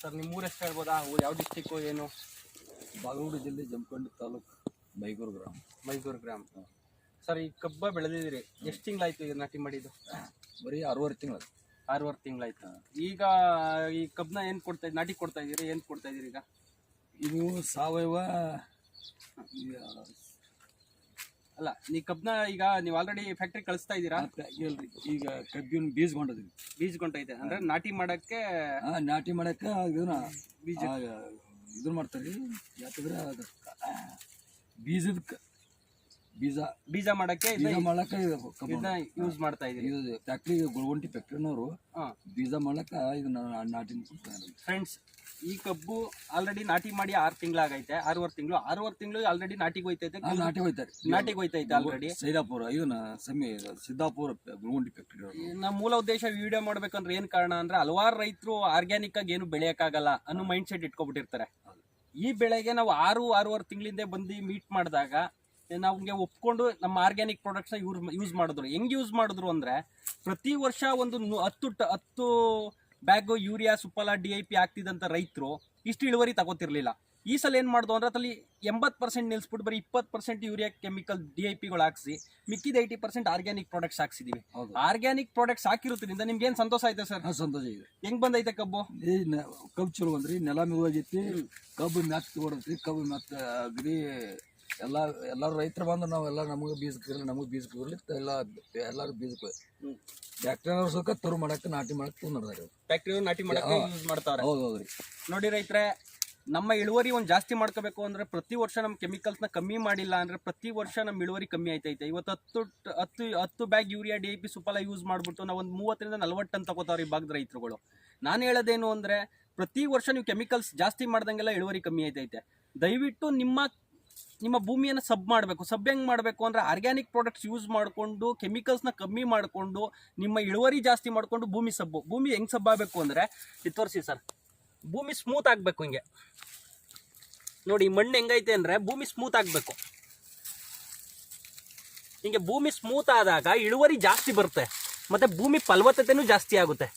Sir ನಿಮ್ಮ ಊರು ಎಷ್ಟು ಹೇಳ್ಬೋದಾ? ಊರು ಯಾವ ಡಿಸ್ಟಿಕ್ಕು ಏನು? ಬಾಗಲಕೋಟೆ ಜಿಲ್ಲೆ ಜಮಖಂಡಿ ತಾಲೂಕು ಮೈಗೂರು ಗ್ರಾಮ. ಮೈಸೂರು ಗ್ರಾಮ. ಸರ್ ಈ ಕಬ್ಬ ಬೆಳೆದಿದ್ದೀರಿ. ಎಷ್ಟು ತಿಂಗಳಾಯ್ತು ಇದು ನಾಟಿ ಮಾಡಿದ್ದು? ಬರೀ ಆರೂವರೆ ತಿಂಗಳು ಆರೂವರೆ ತಿಂಗಳಾಯ್ತು. ಈಗ ಈ ಕಬ್ಬನ ಏನು ಕೊಡ್ತಾ ನಾಟಿ ಕೊಡ್ತಾ ಇದ್ದೀರಿ? ಏನು ಕೊಡ್ತಾ ಇದ್ದೀರಿ ಈಗ? ಇದು ಸಾವಯವ ಅಲ್ಲ ನೀ ಕಬ್ಬನ ಈಗ ನೀವು ಆಲ್ರೆಡಿ ಫ್ಯಾಕ್ಟ್ರಿ ಕಳಿಸ್ತಾ ಇದ್ದೀರಾ? ಇಲ್ರಿ ಈಗ ಕಬ್ಬಿನ ಬೀಜ ಗೊಂಡದ್ರಿ ಬೀಜ ಕೊಂಟೈತೆ ಅಂದ್ರೆ ನಾಟಿ ಮಾಡಕ್ಕೆ ಆ ನಾಟಿ ಮಾಡಕ್ಕೆ ಇದನ್ನ ಬೀಜ. ಇದನ್ನ ಮಾಡ್ತಾರೆ ಯಾಕಂದ್ರೆ ಅದು ಬೀಜದ ಬೀಜ ಬೀಜ ಮಾಡಕ್ಕೆ ಬೀಜ ಮಾಡಕ್ಕೆ ಯೂಸ್ ಮಾಡ್ತಾ ಇದ್ದೀವಿ ಇದು ಫ್ಯಾಕ್ಟ್ರಿ ಗುಳಗುಂಟಿ ಫ್ಯಾಕ್ಟ್ರಿನವರು ಬೀಜ ಮಾಡಕ್ಕೆ ಇದನ್ನ ನಾಟಿನ್ ಕೊಡ್ತಾರೆ. ಫ್ರೆಂಡ್ಸ್ ಈ ಕಬ್ಬು ಆಲ್ರೆಡಿ ನಾಟಿ ಮಾಡಿ ಆರು ತಿಂಗಳಾಗೈತೆ ಆರೂವರೆ ತಿಂಗಳು. ಆರೂವರೆ ತಿಂಗಳು ಆಲ್ರೆಡಿ ನಾಟಿಗೆ ಹೋಯ್ತೈತೆ? ನಾಟಿ ಹೋಯ್ತಾರೆ. ನಾಟಿಗೆ ಹೋಯ್ತೈತೆ ಆಲ್ರೆಡಿ ಸೈದಾಪುರ ಇದನ್ನ ಸಮಿ ಸಿದ್ದಾಪುರ ಗುಳಗುಂಟಿ ಫ್ಯಾಕ್ಟ್ರಿ ನಮ್ಮ ಮೂಲ ಉದ್ದೇಶ ವಿಡಿಯೋ ಮಾಡ್ಬೇಕಂದ್ರೆ ಏನ್ ಕಾರಣ ಅಂದ್ರೆ ಹಲವಾರು ರೈತರು ಆರ್ಗ್ಯಾನಿಕ್ ಆಗಿ ಏನು ಬೆಳೆಯಕ್ಕಾಗಲ್ಲ ಅನ್ನೋ ಮೈಂಡ್ ಸೆಟ್ ಇಟ್ಕೊಬಿಟ್ಟಿರ್ತಾರೆ ಈ ಬೆಳೆಗೆ ನಾವು ಆರು ಆರೂವರೆ ತಿಂಗಳಿಂದ ಬಂದು ಮೀಟ್ ಮಾಡಿದಾಗ ನಮ್ಗೆ ಒಪ್ಕೊಂಡು ನಮ್ಮ ಆರ್ಗ್ಯಾನಿಕ್ ಪ್ರಾಡಕ್ಟ್ಸ್ನ ಯೂಸ್ ಯೂಸ್ ಮಾಡಿದ್ರು. ಹೆಂಗೆ ಯೂಸ್ ಮಾಡಿದ್ರು ಅಂದರೆ ಪ್ರತಿ ವರ್ಷ ಒಂದು ಹತ್ತು ಟ- ಹತ್ತು ಬ್ಯಾಗು ಯೂರಿಯಾ ಸುಪ್ಪಲ ಡಿ ಐ ಪಿ ಆಗ್ತಿದ್ದಂಥ ರೈತರು ಇಷ್ಟು ಇಳುವರಿ ತಗೋತಿರ್ಲಿಲ್ಲ. ಈ ಸಲ ಏನು ಮಾಡಿದ್ರು ಅಂದರೆ ಅದರಲ್ಲಿ ಎಂಬತ್ತು ಪರ್ಸೆಂಟ್ ನಿಲ್ಸ್ಬಿಟ್ಟು ಬರೀ ಇಪ್ಪತ್ತು percent urea chemical D I ಪಿಗಳು ಹಾಕಿಸಿ ಮಿಕ್ಕಿದ ಏಯ್ಟಿ ಪರ್ಸೆಂಟ್ ಆರ್ಗ್ಯಾನಿಕ್ ಪ್ರಾಡಕ್ಟ್ಸ್ ಹಾಕ್ಸಿದೀವಿ. ಹೌದು. ಆರ್ಗ್ಯಾನಿಕ್ ಪ್ರಾಡಕ್ಟ್ಸ್ ಹಾಕಿರೋದ್ರಿಂದ ನಿಮ್ಗೆ ಏನು ಸಂತೋಷ ಆಯ್ತಾ ಸರ್? ಸಂತೋಷ ಇದೆ. ಹೆಂಗ್ ಬಂದೈತೆ ಕಬ್ಬು? ಕಬ್ಬು ಚಲೋ ಅಂದ್ರಿ ನೆಲ ಮಿದುವಾಗೈತಿ ಕಬ್ಬು ಮ್ಯಾತ್ ತಗೊಡತ್ರಿ ಕಬ್ಬು ಮ್ಯಾತ್ ಅಗ್ರಿ ಎಲ್ಲ ಎಲ್ಲರೂ ರೈತರು ಬಂದು ನಾವೆಲ್ಲ ನಮಗೆ ಬೀಜ ಇರಲಿ ನಮಗೆ ಬೀಜ ಇರಲಿ ಎಲ್ಲ ಎಲ್ಲರೂ ಬೀಜ. ಫ್ಯಾಕ್ಟ್ರಿನವ್ರು ಸುಖ ತರು ಮಾಡಕ್ಕೆ ನಾಟಿ ಮಾಡಕ್ಕೆ ತೊಂದ್ರೆ ಫ್ಯಾಕ್ಟ್ರಿ ನಾಟಿ ಮಾಡಕ್ಕೆ ಯೂಸ್ ಮಾಡ್ತಾರೆ. ಹೌದು ಹೌದ್ರಿ. ನೋಡಿ ರೈತರೆ ನಮ್ಮ ಇಳುವರಿ ಒಂದು ಜಾಸ್ತಿ ಮಾಡ್ಕೋಬೇಕು ಅಂದ್ರೆ ಪ್ರತಿ ವರ್ಷ ನಮ್ಮ ಕೆಮಿಕಲ್ಸ್ನ ಕಮ್ಮಿ ಮಾಡಿಲ್ಲ ಅಂದ್ರೆ ಪ್ರತಿ ವರ್ಷ ನಮ್ಮ ಇಳುವರಿ ಕಮ್ಮಿ ಆಯ್ತೈತೆ. ಇವತ್ತು ಹತ್ತು ಹತ್ತು ಹತ್ತು bag urea D A P ಸುಪಲ use ಮಾಡ್ಬಿಟ್ಟು ನಾವು ಒಂದು ಮೂವತ್ತರಿಂದ ನಲ್ವತ್ತು ಟನ್ ತಗೋತಾವ್ರಿ ಈ ಭಾಗದ ರೈತರುಗಳು. ನಾನು ಹೇಳೋದೇನು ಅಂದ್ರೆ ಪ್ರತಿ ವರ್ಷ ನೀವು ಕೆಮಿಕಲ್ಸ್ ಜಾಸ್ತಿ ಮಾಡ್ದಂಗೆಲ್ಲ ಇಳುವರಿ ಕಮ್ಮಿ ಆಯ್ತೈತೆ. ದಯವಿಟ್ಟು ನಿಮ್ಮ ನಿಮ್ಮ ಭೂಮಿಯನ್ನು ಸಬ್ ಮಾಡಬೇಕು. ಸಬ್ ಹೆಂಗೆ ಮಾಡಬೇಕು ಅಂದರೆ ಆರ್ಗ್ಯಾನಿಕ್ ಪ್ರಾಡಕ್ಟ್ಸ್ ಯೂಸ್ ಮಾಡಿಕೊಂಡು ಕೆಮಿಕಲ್ಸ್ನ ಕಮ್ಮಿ ಮಾಡಿಕೊಂಡು ನಿಮ್ಮ ಇಳುವರಿ ಜಾಸ್ತಿ ಮಾಡಿಕೊಂಡು ಭೂಮಿ ಸಬ್ಬು. ಭೂಮಿ ಹೆಂಗೆ ಸಬ್ ಆಗಬೇಕು ಅಂದರೆ ಇದು ತೋರಿಸಿ ಸರ್. ಭೂಮಿ ಸ್ಮೂತ್ ಆಗಬೇಕು ಹಿಂಗೆ. ನೋಡಿ ಮಣ್ಣು ಹೆಂಗೈತೆ ಅಂದರೆ ಭೂಮಿ ಸ್ಮೂತ್ ಆಗಬೇಕು. ಹಿಂಗೆ ಭೂಮಿ ಸ್ಮೂತ್ ಆದಾಗ ಇಳುವರಿ ಜಾಸ್ತಿ ಬರುತ್ತೆ. ಮತ್ತು ಭೂಮಿ ಫಲವತ್ತತೆನೂ ಜಾಸ್ತಿ ಆಗುತ್ತೆ.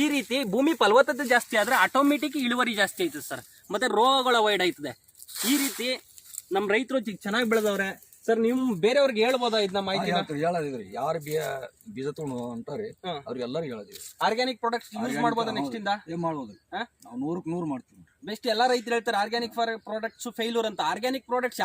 ಈ ರೀತಿ ಭೂಮಿ ಫಲವತ್ತತೆ ಜಾಸ್ತಿ ಆದರೆ ಆಟೋಮೆಟಿಕ್ ಇಳುವರಿ ಜಾಸ್ತಿ ಆಯ್ತದೆ ಸರ್. ಮತ್ತು ರೋಗಗಳು ಅವಾಯ್ಡ್ ಆಯ್ತದೆ. ಈ ರೀತಿ ನಮ್ಮ ರೈತರು ಚೆನ್ನಾಗಿ ಬೆಳೆದವ್ರೆ. ಸರ್ ನೀವು ಬೇರೆಯವ್ರಿಗೆ ಹೇಳ್ಬೋದಾ ಇದನ್ನ ಮಾಹಿತಿ ಹೇಳದಿದ್ರಿ. ಯಾರು ಬೀಜ ಬೀಜ ತಗೊಂಡು ಅಂತಾರೆ ಅವ್ರಿಗೆಲ್ಲರಿಗೂ ಅವ್ರಿಗೆಲ್ಲರೂ ಹೇಳದಿವಿ ಆರ್ಗ್ಯಾನಿಕ್ ಪ್ರಾಡಕ್ಟ್ಸ್ ಯೂಸ್ ಮಾಡ್ಬೋದಾ ನೆಕ್ಸ್ಟ್ ಇಂದ? ಏನ್ ಮಾಡ್ಬೋದು? ನಾವು ನೂರಕ್ಕೆ ನೂರು ಮಾಡ್ತೀವಿ. ಬೆಸ್ಟ್ ಎಲ್ಲ ರೈತರು ಹೇಳ್ತಾರೆ ಆರ್ಗ್ಯಾನಿಕ್ ಫಾರ್ ಪ್ರಾಡಕ್ಟ್ಸ್ ಫೇಲ್ಯೂರ್ ಅಂತ. Organic products